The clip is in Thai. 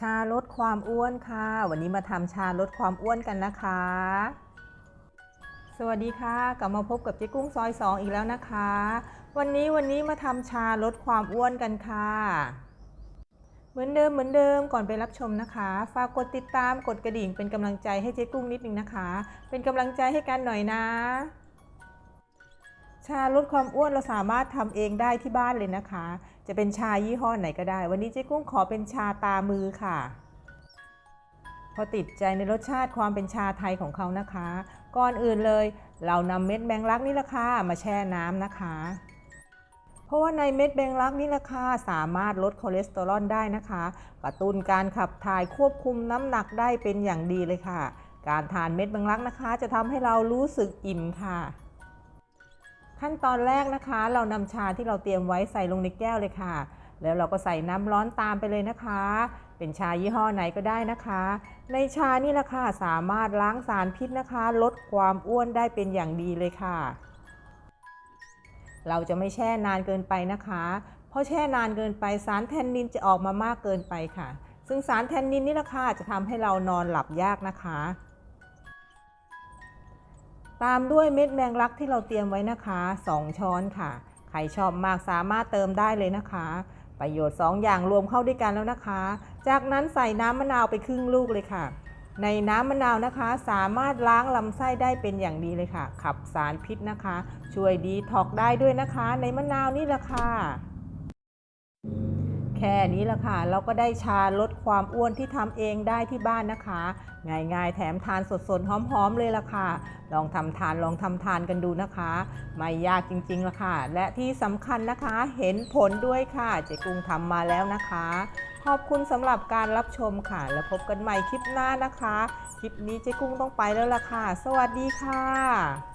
ชาลดความอ้วนค่ะ วันนี้มาทำชาลดความอ้วนกันนะคะ สวัสดีค่ะ กลับมาพบกับเจ๊กุ้งซอยสองอีกแล้วนะคะ วันนี้วันนี้มาทำชาลดความอ้วนกันค่ะ เหมือนเดิมเหมือนเดิมก่อนไปรับชมนะคะ ฝากกดติดตามกดกระดิ่งเป็นกำลังใจให้เจ๊กุ้งนิดนึงนะคะ เป็นกำลังใจให้กันหน่อยนะ ชาลดความอ้วนเราสามารถทำเองได้ที่บ้านเลยนะคะ จะเป็นชายี่ห้อไหนก็ได้ วันนี้เจ๊กุ้งขอเป็นชาตามือค่ะ พอติดใจในรสชาติความเป็นชาไทยของเขานะคะ ก่อนอื่นเลย เรานำเม็ดแมงลักนี่ละค่ะมาแช่น้ำนะคะ เพราะว่าในเม็ดแมงลักนี่ละค่ะสามารถลดคอเลสเตอรอลได้นะคะ กระตุ้นการขับถ่ายควบคุมน้ำหนักได้เป็นอย่างดีเลยค่ะ การทานเม็ดแมงลักนะคะ จะทำให้เรารู้สึกอิ่มค่ะ ขั้นตอนแรกนะคะ เรานำชาที่เราเตรียมไว้ใส่ลงในแก้วเลยค่ะ แล้วเราก็ใส่น้ำร้อนตามไปเลยนะคะ เป็นชายี่ห้อไหนก็ได้นะคะ ในชานี่แหละค่ะสามารถล้างสารพิษนะคะ ลดความอ้วนได้เป็นอย่างดีเลยค่ะ เราจะไม่แช่นานเกินไปนะคะ เพราะแช่นานเกินไปสารแทนนินจะออกมามากเกินไปค่ะ ซึ่งสารแทนนินนี่แหละค่ะจะทำให้เรานอนหลับยากนะคะ ตามด้วยเม็ดแมงลักที่เราเตรียมไว้นะคะ 2 ช้อนค่ะ ใครชอบมากสามารถเติมได้เลยนะคะ ประโยชน์ 2 อย่างรวมเข้าด้วยกันแล้วนะคะ จากนั้นใส่น้ำมะนาวไปครึ่งลูกเลยค่ะ ในน้ำมะนาวนะคะ สามารถล้างลำไส้ได้เป็นอย่างดีเลยค่ะ ขับสารพิษนะคะ ช่วยดีท็อกได้ด้วยนะคะ ในมะนาวนี่แหละค่ะ แค่นี้ละค่ะ เราก็ได้ชาลดความอ้วนที่ทำเองได้ที่บ้านนะคะ ง่ายๆ แถมทานสดๆ หอมๆ เลยละค่ะ ลองทำทานลองทำทานกันดูนะคะ ไม่ยากจริงๆละค่ะ และที่สำคัญนะคะเห็นผลด้วยค่ะเจ๊กุ้งทำมาแล้วนะคะ ขอบคุณสำหรับการรับชมค่ะ แล้วพบกันใหม่คลิปหน้านะคะ คลิปนี้เจ๊กุ้งต้องไปแล้วล่ะค่ะ สวัสดีค่ะ